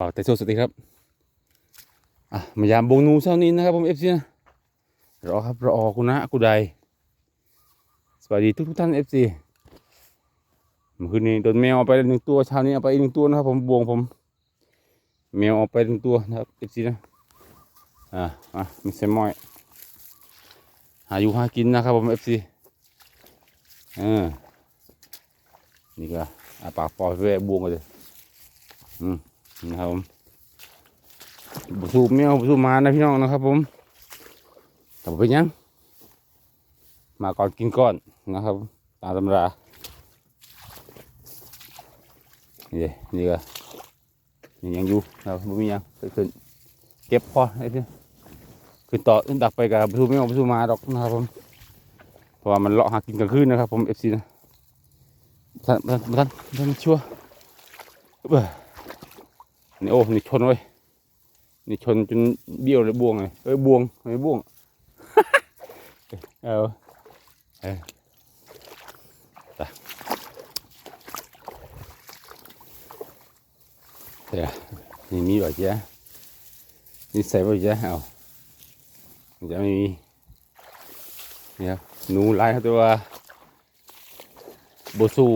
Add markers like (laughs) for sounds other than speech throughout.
เป่าแต่สวัสดีครับอะมายามบงนูเช้านี้นะครับผมเอฟซีนะรอครับรอคุณนะกูใดสวัสดีทุกทุกท่านเอฟซีเมื่อคืนนี้โดนแมวเอาไปหนึ่งตัวเช้านี้เอาไปอีกหนึ่งตัวนะครับผมบวงผม แมวเอาไปหนึ่งตัวนะครับเอฟซีนะอะอะมีเซมอยหาอยู่หากินนะครับผมเอฟซีเออนี่ก็อาปากปล่อยไปบวงกันเลยอืม นะครับผมบุสูบแมวบุสูบมานะพี่น้องนะครับ ผมแต่เป็นยัง มาก่อนกินก่อนนะครับ ตามตำรานี่นี่ก็นี่ยังอยู่นะครับไม่มียังเกิดขึ้นเก็บพอไอ้ที่ขึ้นต่อขึ้นดักไปกับบุสูบแมวบุสูบหมาดอกนะครับผมเพราะว่ามันเลาะหากินกลางคืนนะครับ ผมเอฟซีนะท่านท่านท่านชัวร์เบ้อ นี่โอ้นี่ชนเว้ยนี่ชนจนเบี้ยวเลยบวงเลยเอ้ยบวงไม่บวงเอาเออเดี๋ยวนี่มีบ่จ๊ะนี่ใส่บ่จ๊ะเอาจะไม่มีเนี่ยหนูลายเขาตัวว่าบสู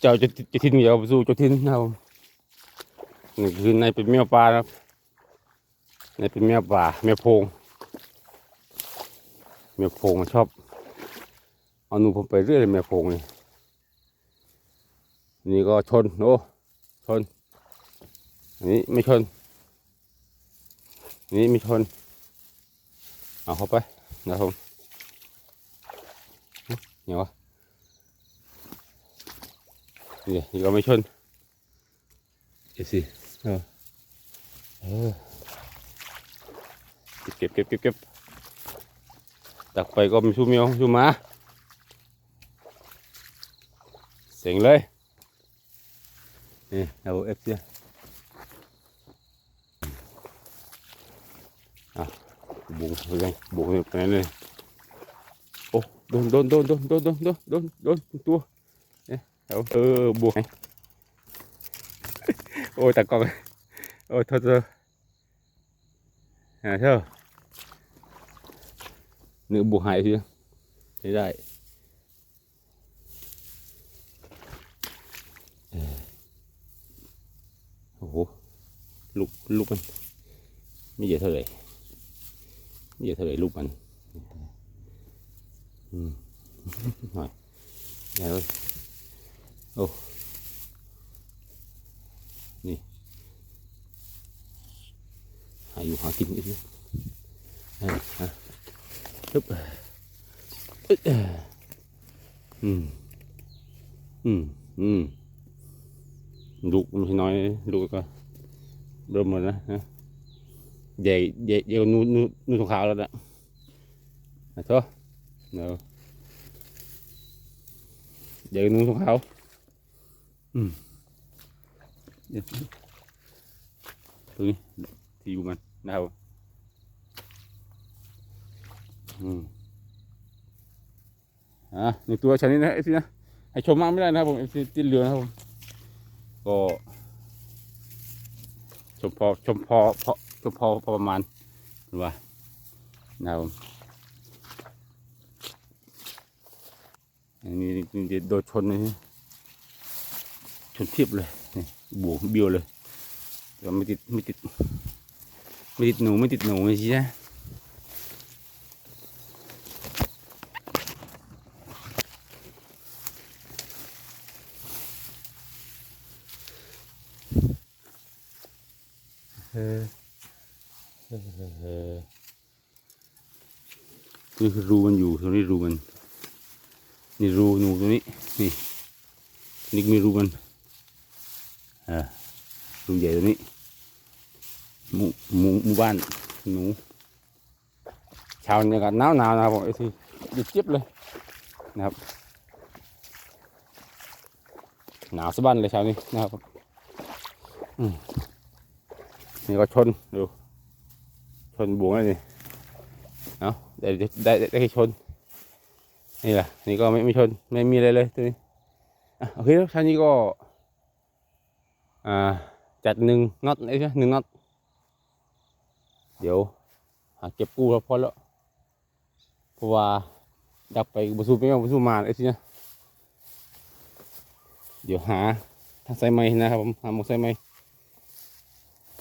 เจ้าจะจะทิ้งเดียวบสูจ้าทิ้งนะครับ นี่คือในเป็นแมวปลาครับในเป็นแมวป่าแมวโพงแมวโพงชอบเอาหนูผมไปเรื่อยเลยแมวโพงนี่นี่ก็ชนโอ้ชนอันนี้ไม่ชนนนี้ไม่ชน เอาเข้าไปนะผมเนี่ยวะนี่ก็ไม่ชนเดี๋ยวสิ เออเออเก็บเก็บเก็บเก็บตักไปก็มีชูเมียวชูมาเสียงเลยนี่เอาเอฟเสียอะบุ้งไปเลยบุ้งไปไหนเลยโอ้โดนโดนโดนโดนโดนโดนโดนโดนตัวเนี่ยเอาเออบุ้งโอ้ยตากล้อง ôi tạc con. Ôi, thôi thôi à thôi nữ buộc hại chưa? Thế lại. Ủa lúc lúc anh. Bây giờ thôi đấy bây giờ thôi đấy lúc anh. Ừ. (laughs) rồi. Trời ơi. Ô นี่ หาอยู่หากินกันอยู่ฮะทึบอืม อืม อืมลุไม่น้อยลุกก็เริ่มหมดนะฮะเดี๋ยวเดี๋ยวเดี๋ยวนูนูนูทงขาวแล้วนะนะท้อเดี๋ยวเดี๋ยวนูทองขาวอืม ตรงนี้ที่อยู่มันนะครับอืมอะในตัวชนิดนะไอ้ที่นะให้ชมมากไม่ได้นะครับผมไอ้ที่ติดเรือนะครับผมก็ชมพอชมพอพอชมพอพอประมาณหรือว่านะครับผมอันนี้นี่โดนชนเลยชนเทียบเลย บวกเบี้ยวเลยแต่ไม่ติดไม่ติดไม่ติดหนูไม่ติดหนูใช่ไหมเออเออเออนี่คือรูมันอยู่ตรงนี้รูมัน นี่รูหนูตรงนี้ นี่นี่มีรูมัน อ่ารูใหญ่ตรงนี้หมู่หมูหมู่บ้านหนูเชาวเนี่ยก็หนาวหนาวนะครับผมไอ้ที่หยุดเจ็บเลยนะครับหนาวสะบั้นเลยเช้านี้นะครับนี่ก็ชนดูชนบวงเลยนี่เอาได้ได้ได้ได้แค่ชนนี่แหละนี่ก็ไม่ไม่ชนไม่มีอะไรเลยตัวนี้อโอเคแล้วเช้านี้ก็ จัดหนึ่งน็อตไอ้ใช่หนึ่งน็อตเดี๋ยวหาเก็บกู้แล้วพอแล้วเพราะว่าอยากไปบุสูไปเอาบุสูมาไอ้ที่นะเดี๋ยวหาทางสายไม้นะครับผมหาหมกสายไม้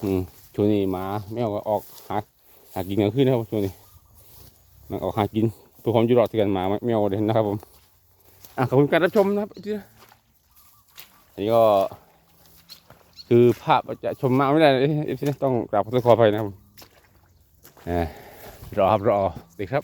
อืมช่วงนี้หมาไม่ออกก็ออกหาหากินกลางคืนนะครับช่วงนี้มันออกหากินเพื่อความอยู่รอดที่กันหมาไม่เอาเลยนะครับผมอะขอบคุณการรับชมนะครับที่นะอันนี้ก็ คือภาพจะชมมาไม่ได้เอฟซีต้องกราบขอโทษขออภัยนะครับรอครับรอสิครับ